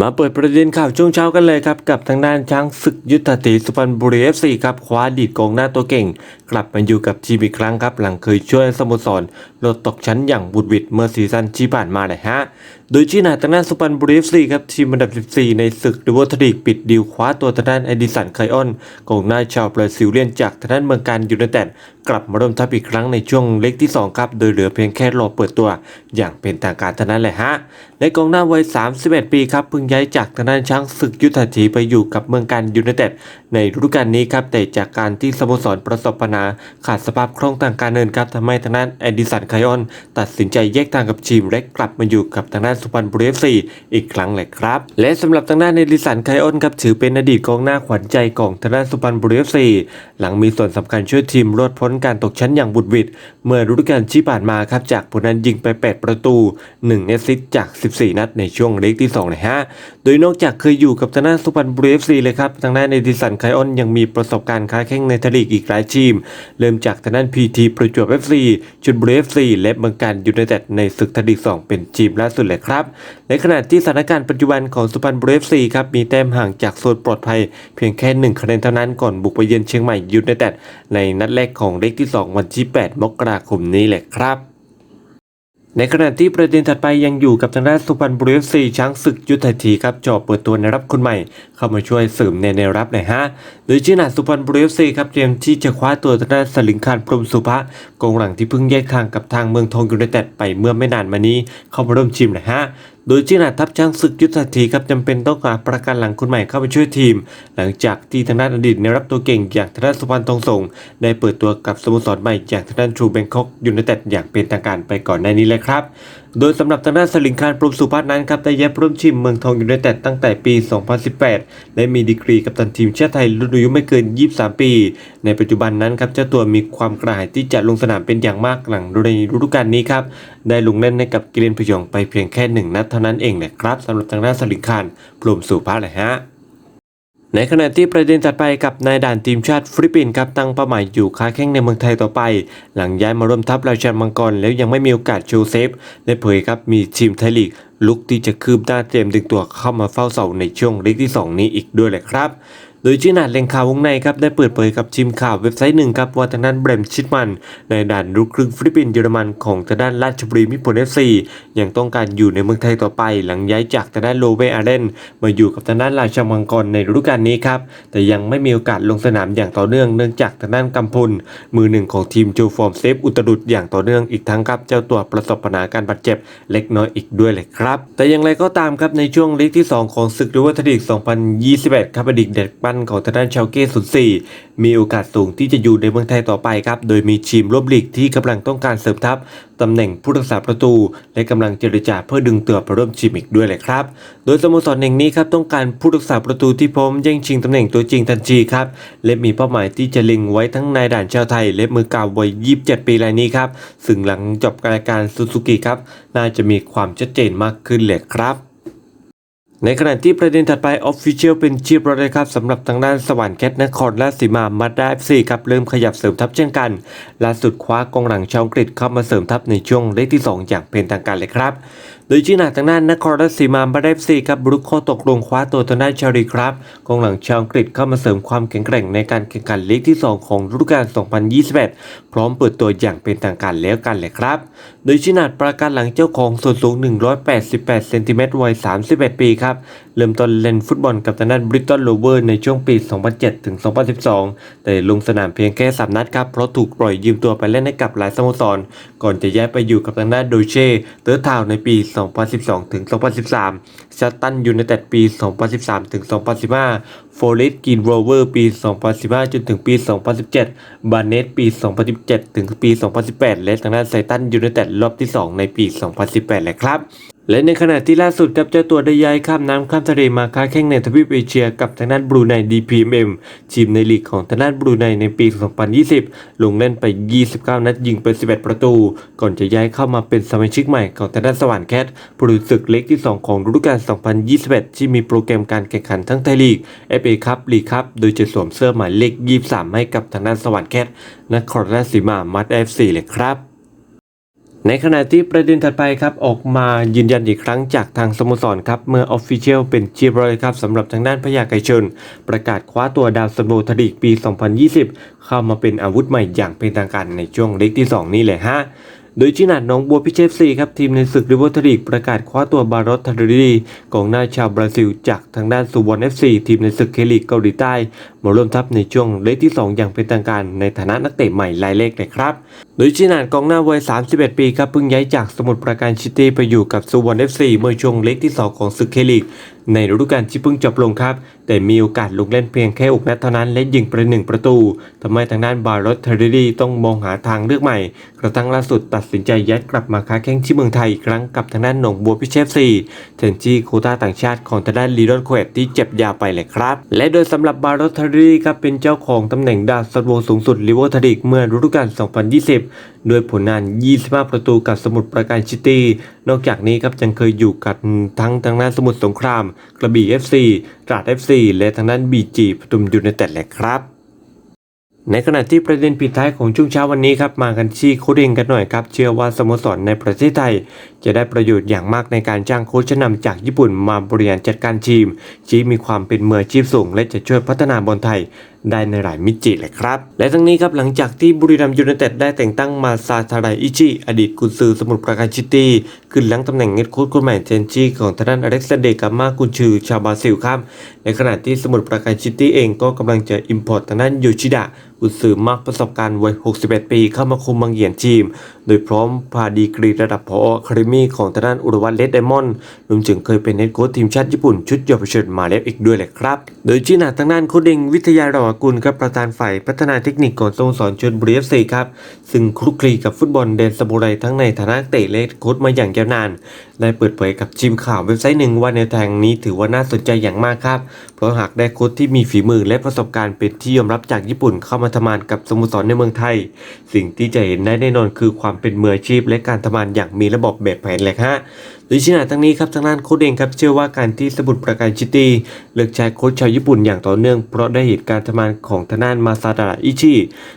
มาเปิดประเด็นข่าวช่วงเช้ากันเลยครับ กับทางด้านช้างศึกยุทธตีสุพรรณบุรีเอฟซีครับคว้าดีตกองหน้าตัวเก่ง กลับมาอยู่กับทีมอีกครั้งครับ หลังเคยช่วยสโมสรลดตกชั้นอย่างบุดหวิดเมื่อซีซั่นที่ผ่านมาเลยฮะ โดยที่หนาทางด้านสุพรรณบุรีเอฟซีครับทีมอันดับ 14 ในศึกดูวอทลีกปิดดีลคว้าตัวทางด้านเอดิสันไคออนกองหน้าชาวบราซิลเลียนจากทางด้านเมืองการยูไนเต็ดกลับมาร่วมทัพอีกครั้งในช่วงเล็กที่สองครับ โดยเหลือเพียงแค่รอเปิดตัวอย่างเป็นทางการเท่านั้นแหละฮะในกองหน้าวัย 31 ปีครับเพิ่งย้ายจากทางด้านช้างศึกยุทธถีไปอยู่กับเมืองการยูไนเต็ดในฤดูกาลนี้ครับแต่จากการที่สโมสรประสบปัญหาขาดสภาพคล่องทางการเงินครับทำให้ทางด้านเอดิสันไคออน ตัดสินใจแยกทางกับทีมและกลับมาอยู่กับทางด้านสุพรรณบุรีเอฟซีอีกครั้งแหละครับ และสำหรับทางด้านเอดิสันไคออนครับถือเป็นอดีตกองหน้าขวัญใจของทางด้านสุพรรณบุรีเอฟซีหลังมีส่วนสำคัญช่วยทีมรอดพ้นการตกชั้นอย่างบุดหวิดเมื่อฤดูกาลที่ผ่านมาครับจากผลนั้นยิงไป 8 ประตู1เอสซิสต์จาก 14 นัดในช่วงเล็กที่2นะฮะโดยนอกจากเคยอยู่กับทางด้านสุพรรณบุรีเอฟซีเลยครับ ทางด้านเอดิสันไคออนยังมีประสบการณ์ค้าแข่งในทลีกอีกหลายทีม เริ่มจากทางด้านพีทีประจวบเอฟซีชลบุรีเอฟซีและเมืองการยูไนเต็ดในศึกทลีก2เป็นทีมล่าสุดเลยครับ ในขณะที่สถานการณ์ปัจจุบันของสุพรรณบุรีเอฟซีครับมีแต้มห่างจากโซนปลอดภัย เพียงแค่1คะแนนเท่านั้นก่อนบุกไปเยือนเชียงใหม่ยูไนเต็ดในนัดแรกของเล็กที่ 2 วันที่ 8 มกราคมนี้แหละครับ ในขณะที่ประเด็นถัดไปยังอยู่กับทางด้านสุพรรณบุรีซีช้างศึกยุทธทีครับจอเปิดตัวในรับคนใหม่ เข้ามาช่วยเสริมในในรับหน่อยฮะโดยชื่อหนาสุพรรณบุรีซีครับเตรียมที่จะคว้าตัวทางด้านสลิงคานพรมสุภะกองหลังที่เพิ่งแยกทางกับทางเมืองทองยูไนเต็ดไปเมื่อไม่นานมานี้ เข้ามาเริ่มชิมหน่อยฮะ โดยที่หนาทัพช้างศึกยุทธทีครับจำเป็นต้องหาประกันหลังคนใหม่เข้าไปช่วยทีม หลังจากที่ทางด้านอดีตในรับตัวเก่งอย่างทางด้านสุพรรณทองส่ง ได้เปิดตัวกับสโมสรใหม่อย่างทางด้านทรูแบงคอกยูไนเต็ดอย่างเป็นทางการไปก่อนหน้านี้เลยครับ โดยสำหรับทางด้านสลิงคารพรหมสุภาพนั้นครับได้แยบร่วมชิมเมืองทองยูไนเต็ดตั้งแต่ปี 2018 และมีดีกรีกัปตันทีมชาติไทยรุ่นอายุไม่เกิน 23 ปี ในปัจจุบันนั้นครับเจ้าตัวมีความกระหายที่จะลงสนามเป็นอย่างมากหลังในฤดูกาลนี้ครับได้ลงเล่นให้กับกิเลนพยองไปเพียงแค่หนึ่งนัดเท่านั้นเองแหละครับสำหรับทางด้านสลิงคารพรหมสุภาพเลยฮะ ในขณะที่ประเด็นถัดไปกับนายด่านทีมชาติฟิลิปปินส์ครับตั้งเป้าหมายอยู่ค้าแข้งในเมืองไทยต่อไป หลังย้ายมาร่วมทัพราชามังกรแล้วยังไม่มีโอกาสโชว์เซฟได้เผยครับมีทีมไทยลีกลุกที่จะคืบหน้าเตรียมดึงตัวเข้ามาเฝ้าเสาในช่วงลีกที่ 2 นี้อีกด้วยแหละครับ โดยชื่อนาดแหล่งข่าววงในครับได้เปิดเผยกับทีมข่าวเว็บไซต์หนึ่งครับว่าทางด้านเบรมชิดมัน ในด่านลูกครึ่งฟิลิปปินส์เยอรมันของทางด้านราชบุรีมิตรผลเอฟซียังต้องการอยู่ในเมืองไทยต่อไป หลังย้ายจากทางด้านโลเวอารเรนมาอยู่กับทางด้านราชมังกรในฤดูกาลนี้ครับแต่ยังไม่มีโอกาสลงสนามอย่างต่อเนื่องเนื่องจากทางด้านกำพล มือหนึ่งของทีมโจฟอร์มเซฟอุตรุดอย่างต่อเนื่องอีกทั้งครับเจ้าตัวประสบปัญหาการบาดเจ็บเล็กน้อยอีกด้วยเลยครับ แต่อย่างไรก็ตามครับในช่วงลีกที่ 2 ของศึกดูวัฒลีก 2021 ครับอดีตเด็กันของทางด้านชาวเก้04มีโอกาสสูงที่จะอยู่ในเมืองไทยต่อไปครับ โดยมีทีมร่วมลีกที่กำลังต้องการเสริมทัพตำแหน่งผู้รักษาประตู และกำลังเจรจาเพื่อดึงตัวไปร่วมทีมอีกด้วยเลยครับ โดยสโมสรแห่งนี้ครับต้องการผู้รักษาประตูที่พร้อมแย่งชิงตำแหน่งตัวจริงทันทีครับ และมีเป้าหมายที่จะเล็งไว้ทั้งนายด่านชาวไทย และมือเก่าวัย 27 ปีรายนี้ครับซึ่งหลังจบรายการซูซูกิครับน่าจะมีความชัดเจนมากขึ้นเลยครับ ในขณะที่ประเด็นถัดไปออฟฟิเชียลเป็นชีพรถเลยครับสำหรับทางด้านสวรรค์แคทนครราชสีมามาด้าเอฟซีครับเริ่มขยับเสริมทัพเช่นกันล่าสุดคว้ากองหลังชาวอังกฤษเข้ามาเสริมทัพในช่วงเลขที่ 2 อย่างเป็นทางการเลยครับ โดยชื่อหนาทางด้านนครราชสีมามาด้าเอฟซีครับบรุกโคตกลงคว้าตัวทางด้านชารีครับกองหลังชาวอังกฤษเข้ามาเสริมความแข็งแกร่งในการแข่งขันเลขที่ 2 ของฤดูกาล 2021 พร้อมเปิดตัวอย่างเป็นทางการแล้วกันเลยครับโดยชินาดประกันหลังเจ้าของส่วนสูง 188 เซนติเมตรวัย 31 ปีครับ เริ่มต้นเล่นฟุตบอลกับทางด้านบริตตันโรเวอร์ในช่วงปี 2007 ถึง 2012 แต่ลงสนามเพียงแค่3นัดครับ เพราะถูกปล่อยยืมตัวไปเล่นให้กับหลายสโมสร ก่อนจะย้ายไปอยู่กับทางด้านโดเช่เตอร์ทาวในปี2012 ถึง 2013ชัตตันยูไนเต็ดปี 2013 ถึง 2015 โฟเรสต์กินโรเวอร์ปี 2015 จนถึงปี 2017 บาร์เนตปี 2017 ถึงปี 2018 และทางด้านไซตันยูไนเต็ดรอบที่ 2 ในปี 2018 แหละครับ และในขณะที่ล่าสุดกับเจ้าตัวได้ย้ายข้ามน้ำข้ามทะเลมาค้าแข่งในทวีปเอเชียกับทางด้านบรูไน DPMM ทีมในลีกของทางด้านบรูไนในปี 2020 ลงเล่นไป 29 นัดยิงไป 11 ประตู ก่อนจะย้ายเข้ามาเป็นสมาชิกใหม่ของทางด้านสวรรค์แคทปรุศึกเล็กที่ 2 ของฤดูกาล 2021 ที่มีโปรแกรมการแข่งขันทั้งไทยลีก FA คัพลีกคัพโดยจะสวมเสื้อหมายเลข 23 ให้กับทางด้านสวรรค์แคทนครราชสีมามัด FC เลยครับ ในขณะที่ประเด็นถัดไปครับออกมายืนยันอีกครั้งจากทางสโมสรครับเมื่อออฟฟิเชียลเป็นเชียบร้อยครับสำหรับทางด้านพยาไกชน ประกาศคว้าตัวดาวซันโมทริกปี 2020 เข้ามาเป็นอาวุธใหม่อย่างเป็นทางการในช่วงเล็กที่ 2 นี้เลยฮะ โดยชินาดน้องบัวพิเชฟซีครับทีมในศึกริเวอร์ทลีกประกาศคว้าตัวบารอสทาริดีกองหน้าชาวบราซิล จากทางด้านซูวอนเอฟซีทีมในศึกเคลีกเกาหลีใต้ มาร่วมทัพในช่วงเลกที่ 2 อย่างเป็นทางการในฐานะนักเตะใหม่รายเลขเลยครับ โดยชินาดกองหน้าวัย 31 ปีครับเพิ่งย้ายจากสมุทรปราการซิตี้ไปอยู่กับซูวอนเอฟซีเมื่อช่วงเลกที่ 2 ของศึกเคลีกในฤดูกาลที่เพิ่งจบลงครับ แต่มีโอกาสลงเล่นเพียงแค่6นัดเท่านั้นและยิงไปหนึ่งประตูทำให้ทางด้านบารอสทอร์ดีต้องมองหาทางเลือกใหม่กระทั่งล่าสุดตัดดสินใจยัดกลับมาค้าแข่งที่เมืองไทยอีกครั้งกับทางด้านหนองบัวพิเชฟซีแทนที่โคต้าต่างชาติของทางด้านลีดอนโคเอตที่เจ็บยาวไปเลยครับ และโดยสำหรับบารอทอร์ดีครับเป็นเจ้าของตำแหน่งดาวซันโวสูงสุดลิเวอร์ทลีกเมื่อฤดูกาล 2020ด้วยผลงาน 25 ประตูกับสมุทรปราการซิตี้ นอกจากนี้ครับยังเคยอยู่กับทั้งทางด้านสมุทรสงคราม กระบี่ FC ตราด FC และทางด้านบีจีปทุมยูไนเต็ดแหละครับ ในขณะที่ประเด็นปิดท้ายของช่วงเช้าวันนี้ครับมากันที่โคเดงกันหน่อยครับ เชื่อว่าสโมสรในประเทศไทย จะได้ประโยชน์อย่างมากในการจ้างโค้ชชั้นนำจากญี่ปุ่นมาบริหารจัดการทีมที่มีความเป็นมืออาชีพสูง และจะช่วยพัฒนาบอลไทยได้ในหลายมิติเลยครับ และทั้งนี้ครับหลังจากที่บุรีรัมย์ยูไนเต็ดได้แต่งตั้งมาซาทารายอิชิอดีตกุนซือสมุทรปราการซิตี้ขึ้นหลังตำแหน่งเฮดโค้ชคนใหม่แทนที่ของทางด้านอเล็กซานเดรกามากุนชือชาวบราซิลครับในขณะที่สมุทรปราการซิตี้เองก็กำลังจะอิมพอร์ตทางด้านโยชิดะกุนซือมากประสบการณ์วัย 61 ปีเข้ามาคุมบังเหียนทีมโดยพร้อมพาดีกรีระดับพอคาเดมี่ของทางด้านอุรวัตเลดไดมอนด์รวมถึงเคยเป็นเฮดโค้ชทีมชาติญี่ปุ่นชุดเยาวชนมาแล้วอีกด้วยแหละครับ โดยชินาทางด้านโค้ชเองวิทยาเรากุลครับประธานฝ่ายพัฒนาเทคนิคของสโมสรชนบุรีเอฟซีครับซึ่งคลุกคลีกับฟุตบอลเดนสบุไรทั้งในฐานะเตะและโค้ชมาอย่างยาวนานได้เปิดเผยกับทีมข่าวเว็บไซต์หนึ่งว่าแนวทางนี้ถือว่าน่าสนใจอย่างมากครับ เพราะหากได้โค้ชที่มีฝีมือและประสบการณ์เป็นที่ยอมรับจากญี่ปุ่นเข้ามาทำงานกับสโมสรในเมืองไทย สิ่งที่จะเห็นได้แน่นอนคือความเป็นมืออาชีพ และการทำงานอย่างมีระบบแบบแผนแหละฮะโดยชินาทั้งนี้ครับทางด้านโค้ชเองครับเชื่อว่าการที่สมุทรปราการซิตี้เลือกใช้โค้ชชาวญี่ปุ่นอย่างต่อเนื่อง เพราะได้เห็นการทำงานของทางด้านมาซาดะอิชิ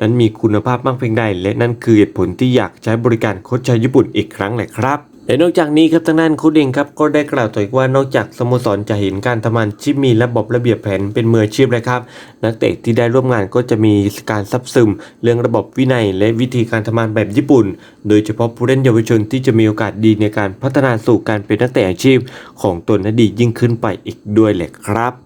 นั้นมีคุณภาพมากเพียงใด และนั่นคือเหตุผลที่อยากใช้บริการโค้ชชาวญี่ปุ่นอีกครั้งแหละครับ และนอกจากนี้ครับทางด้านโค้ชเองครับก็ได้กล่าวต่ออีกว่านอกจากสโมสรจะเห็นการทำงานที่มีระบบระเบียบแผนเป็นมืออาชีพเลยครับ นักเตะที่ได้ร่วมงานก็จะมีการซับซึม เรื่องระบบวินัย และวิธีการทำงานแบบญี่ปุ่น โดยเฉพาะผู้เล่นเยาวชนที่จะมีโอกาสดีในการพัฒนาสู่การเป็นนักเตะอาชีพ ของตนนั้นดียิ่งขึ้นไปอีกด้วยแหละครับ